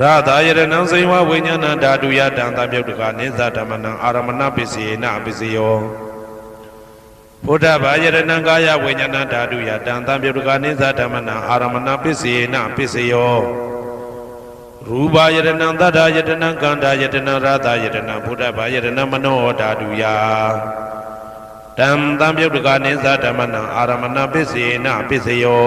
ရသာယရဏံစိဝဝိညာဏဓာတုယတံသံပြုတ်တကနေသဓမ္မနံအာရမဏပစ္စေနပစ္စယောဘုဒ္ဓဘာယရဏံကာယဝိညာဏဓာတုယတံသံပြုတ်တကနေသဓမ္မနံအာရမဏပစ္စေနပစ္စယောရူပယရဏံသတ္တယတနံကန္တာယတနံရသာယတနံဘုဒ္ဓဘာယရဏံမနောဓာတုယတံသံပြုတ်တကနေသဓမ္မနံအာရမဏပစ္စေနပစ္စယော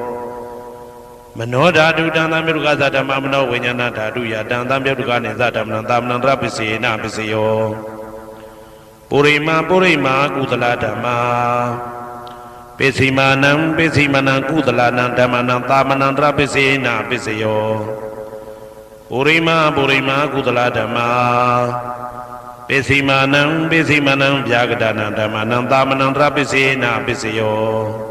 မနောဓာတုတံသံမြုကသဓမ္မမနောဝိညာဏဓာတုယတံသံမြုကနေသဓမ္မနံသာမဏံတရပစ္စေနပစ္စယောပုရိမာပုရိမာကုသလဓမ္မာပိစီမာနံပိစီမနံကုသလနံဓမ္မနံသာမဏံတရပစ္စေနပစ္စယောပုရိမာပုရိမာကုသလဓမ္မာပိစီမာနံပိစီမနံဗျာကတနံဓမ္မနံသာမဏံတရပစ္စေနပစ္စယော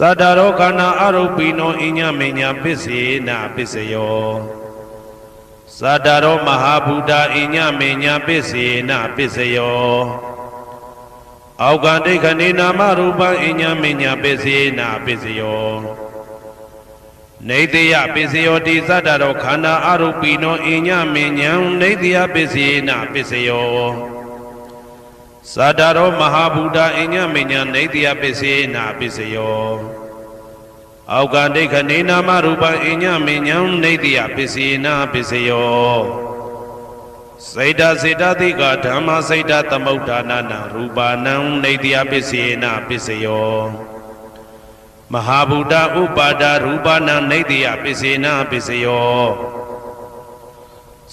သတ္တရောခန္ဓာအရုပိနောအညမင်းညပစ္စေနာပစ္စယောသတ္တရောမဟာဗုဒ္ဓအညမင်းညပစ္စေနာပစ္စယောအောက်ကဒိဋ္ဌနေနာမရူပံအညမင်းညပစ္စေနာပစ္စယောနေတယပစ္စယောတိသတ္တရောခန္ဓာအရုပိနောအညမဉ္ဉံနေတယပစ္စယေနပစ္စယော သတ္တရောမဟာဗုဒ္ဓအညမဉ္ဉံနေတယပစ္စယေနပစ္စယောအောက်ကဒိဋ္ဌနေနာမရူပအညမဉ္ဉံနေတယပစ္စယေနပစ္စယောစေတစေတသိကဓမ္မစေတသမုဋ္ဌာနာနာရူပနံနေတယပစ္စယေနပစ္စယောမဟာဗုဒ္ဓဥပါဒရူပနာနေတယပစ္စေနာပစ္စယော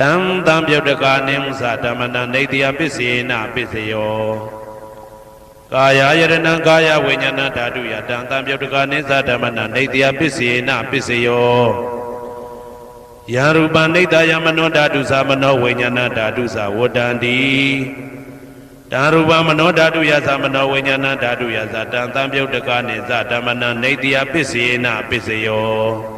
တံတံပြုတ်တကာနိမသဓမ္မနံနေတယပစ္စေနပစ္စယောကာယယရဏံကာယဝိညာဏဓာတုယတံတံပြုတ်တကာနိသဓမ္မနံနေတယပစ္စေနပစ္စယောယရူပနိတယမနောဓာတုသမနောဝိညာဏဓာတုသဝတ္တန္တိတံရူပမနောဓာတုယသမနောဝိညာဏဓာတုယသတံတံပြုတ်တကာနိသဓမ္မနံနေတယပစ္စေနပစ္စယော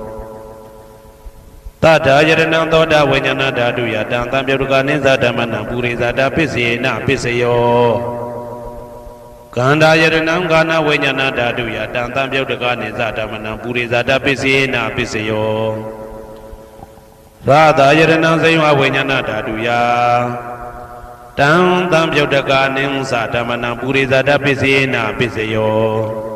တထာယရဏံသောတာဝိညာဏဓာတုယတံတံပြုတ်တကနိသဓမ္မနံပုရိသတာပစ္စေနပစ္စယောကန္တာယရဏံကာနဝိညာဏဓာတုယတံတံပြုတ်တကနိသဓမ္မနံပုရိသတာပစ္စေနပစ္စယောရာသာယရဏံစိယဝဝိညာဏဓာတုယတံတံပြုတ်တကာနိဉ္စဓမ္မနံပုရိသတပစ္စေနပစ္စယော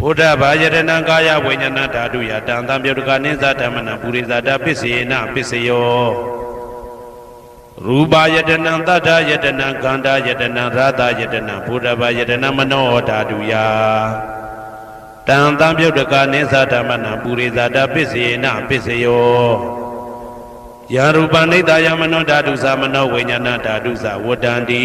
ဘုဒ္ဓဘာယရဏံကာယဝိညာဏဓာတုယတံတံပြုတ်တကာနိဉ္စဓမ္မနံပုရိသတပစ္စေနပစ္စယောရူပယတနံတတ္ထယတနံခန္ဓာယတနံရာသယတနံဘုဒ္ဓဘာယတနံမနောဓာတုယတံတံပြုတ်တကာနိဉ္စဓမ္မနံပုရိသတပစ္စေနပစ္စယောယာရူပနိတယမနောဓာတုသမနောဝိညာဏဓာတုသဝတ္တန္တိ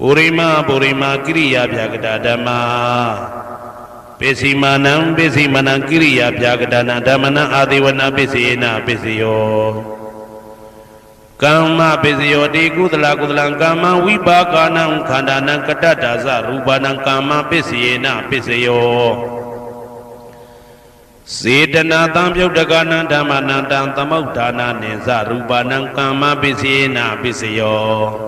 ပုရိမပုရိမကိရိယာဗျာကတာဓမ္မာပိစီမာနံပိစီမနံကိရိယာဗျာကတာနံဓမ္မနံအာတိဝနာပိစီနာပိစယောကမ္မပိစယောတိကုသလကုသလံကမ္မဝိပါကနံခန္ဓာနံကတ္တတာဇရူပနံကမ္မပိစီနာပိစယောစေတနာတံပြုတ်တကနံဓမ္မနံတံသမုဋ္ဌာနာနိသရူပနံကမ္မပစ္စေနာပစ္စယော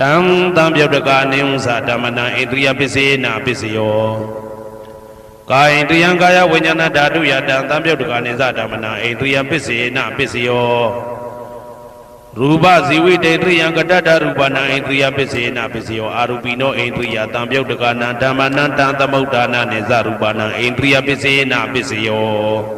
တံတံပြုတ်တကနိဥ္စဓမ္မနံဣန္ဒရိယပစ္စေနပစ္စယောကာယိန္ဒရိယံကာယဝိညာဏဓာတုယတံတံပြုတ်တကနိသဓမ္မနံဣန္ဒရိယပစ္စေနပစ္စယောရူပဇီဝိတေတရိယံကတတ္တရူပနာဣန္ဒရိယပစ္စေနပစ္စယောအာရူပိနောဣန္ဒရိယတံပြုတ်တကနံဓမ္မနံတံသမုဋ္ဌာနာနိဇရူပနာဣန္ဒရိယပစ္စေနပစ္စယော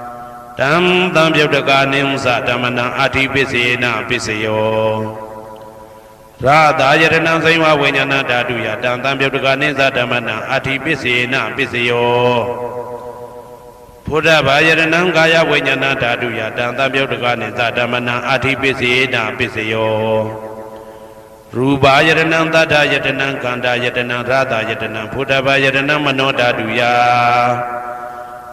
တံတံပြုတ်တကနိသဓမ္မနံအာတိပစ္စေနာပစ္စယောရာသာယရဏံစိဝဝိညာဏဓာတုယတံတံပြုတ်တကနိသဓမ္မနံအာတိပစ္စေနာပစ္စယောဘုဒ္ဓဘာယရဏံကာယဝိညာဏဓာတုယတံတံပြုတ်တကနိသဓမ္မနံအာတိပစ္စေနာပစ္စယောရူပါယရဏံတတ္ထယတနံကန္တာယတနံရာသာယတနံဘုဒ္ဓဘာယရဏံမနောဓာတုယ